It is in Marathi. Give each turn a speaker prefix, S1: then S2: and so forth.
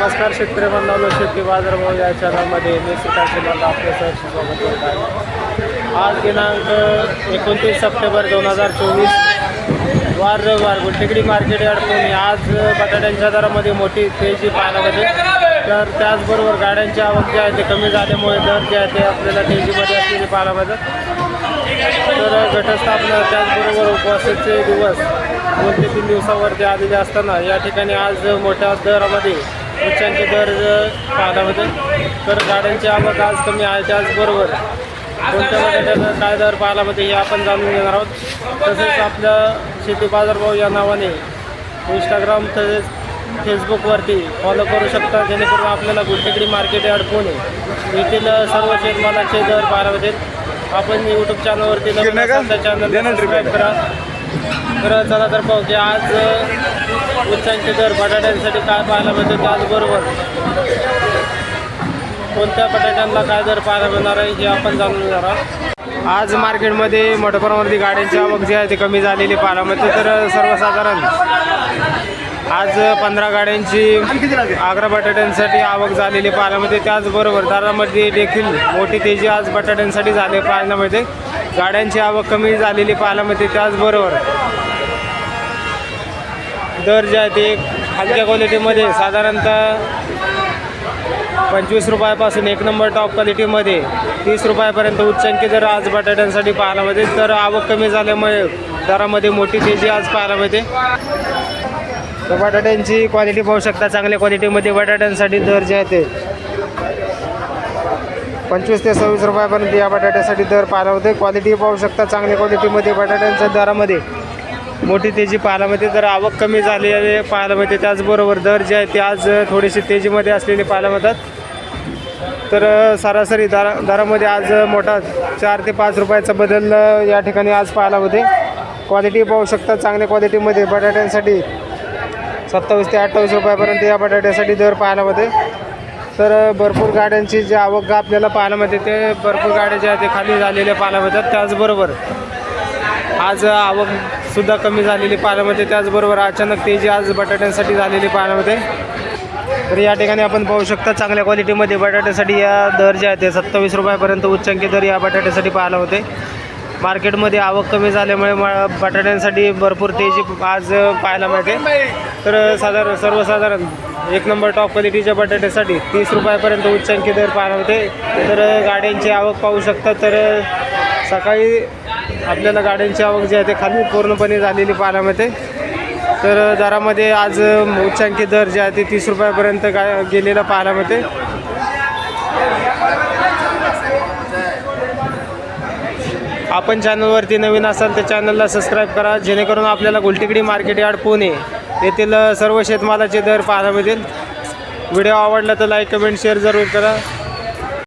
S1: नमस्कार शेतकरी बांधवांनो शेती बाजारभाव या चॅनलमध्ये मी श्रीकांत शिंदे आपल्या सहर्ष स्वागत करत आहे. आज दिनांक एकोणतीस सप्टेंबर दोन हजार चोवीस वार रविवार गुलटेकडी मार्केट अडकून आज बटाट्यांच्या दरामध्ये मोठी तेजी पाहायला मिळते. तर त्याचबरोबर गाड्यांची आवक जी आहे ते कमी झाल्यामुळे दर जे आहे ते आपल्याला तेजीमध्ये असलेले पाहायला मिळतात. तर घटस्थापना त्याचबरोबर उपवासाचे दिवस दोन ते तीन दिवसावरती आलेले असताना या ठिकाणी आज मोठ्या दरामध्ये उच्चांचे दर पाहायला मिळते तर गाड्यांची आवक आज कमी आहे त्याचबरोबर कोणत्या बटाट्याचा काय दर पाहायला मिळते हे आपण जाणून घेणार आहोत. तसेच आपल्या शेती बाजारभाव या नावाने इंस्टाग्राम तसेच फेसबुकवरती फॉलो करू शकता जेणेकरून आपल्याला गुलटेकडी मार्केट यार्ड पुणे येथील सर्व शेतमालाचे दर पाहायला मिळतील आपण यूट्यूब चॅनलवरती नवीन चॅनल सबस्क्राईब करा. तर चला तर पाहू की आज उच्चांचे दर बटाट्यांसाठी काय पाहायला मिळते त्याचबरोबर कोणत्या बटाट्यांना काय दर पाहायला मिळणार आहे हे आपण जाणून घेणार आहोत. आज मार्केटमध्ये मोठ्या प्रमाणावरती गाड्यांची आवक जी आहे ती कमी झालेली पाहायला मिळते. तर सर्वसाधारण आज पंधरा गाड्यांची आग्रा बटाट्यांसाठी आवक झालेली पाहायला मिळते. त्याचबरोबर दारामध्ये देखील मोठी तेजी आज बटाट्यांसाठी झाले पाहायला मिळते. गाड्यांची आवक कमी झालेली पाहायला मिळते. त्याचबरोबर दर जे आहे ते हलक्या क्वालिटीमध्ये साधारणतः पंचवीस रुपयापासून एक नंबर टॉप क्वालिटीमध्ये तीस रुपयापर्यंत उच्चांकी जर आज बटाट्यांसाठी पाहायला मिळते तर आवक कमी झाल्यामुळे दरामध्ये मोठी तेजी आज पाहायला मिळते. तर बटाट्यांची क्वालिटी पाहू शकता चांगल्या क्वालिटीमध्ये बटाट्यांसाठी दर जे आहे ते पंचवीस ते सव्वीस रुपयापर्यंत या बटाट्यासाठी दर पाहायला होते क्वालिटी पाहू शकता चांगल्या क्वालिटीमध्ये बटाट्यांच्या दरामध्ये मोठी तेजी पाहायला तर आवक कमी झालेली पाहायला मिळते. त्याचबरोबर दर जे आहे ते आज थोडीशी तेजीमध्ये असलेले पाहायला मिळतात. तर सरासरी दरा दरामध्ये आज मोठा चार ते पाच रुपयाचा बदल या ठिकाणी आज पाहायला होते क्वालिटी पाहू शकता चांगल्या क्वालिटीमध्ये बटाट्यांसाठी सत्तावीस ते अठ्ठावीस रुपयापर्यंत या बटाट्यासाठी दर पाहायला होते तर भरपूर गाड्यांची जी आवक आपल्याला पाहायला मिळते ते भरपूर गाड्या ज्या आहेत ते खाली झालेल्या पाहायला मिळतात. त्याचबरोबर आज आवक सुद्धा कमी झालेली पाहायला त्याचबरोबर अचानक तेजी आज बटाट्यांसाठी झालेली पाण्यामध्ये तर या ठिकाणी आपण पाहू शकता चांगल्या क्वालिटीमध्ये बटाट्यासाठी या दर जे आहे ते सत्तावीस रुपयापर्यंत उच्चांकी दर या बटाट्यासाठी पाहायला होते. मार्केटमध्ये आवक कमी झाल्यामुळे म- बटाट्यांसाठी भरपूर तेजी आज पाहायला मिळते. तर साधारण सर्वसाधारण एक नंबर टॉप क्वालिटीच्या बटाट्यासाठी तीस रुपयापर्यंत उच्चांकी दर पाहायला होते तर गाड्यांची आवक पाहू शकता तर सकाळी आपल्याला गाड्यांची आवक जी आहे ते खाली पूर्णपणे झालेली पाण्यामध्ये. तर दरामध्ये आज उच्चांकी दर जे आहे ते तीस रुपयापर्यंत गा गेलेला पाहायला मिळते आपण चॅनलवरती नवीन असाल तर चॅनलला सबस्क्राईब करा. जेणेकरून आपल्याला गुलटिकडी मार्केट यार्ड पुणे येथील सर्व शेतमालाचे दर पाहायला मिळतील. व्हिडिओ आवडला तर लाईक कमेंट शेअर जरूर करा.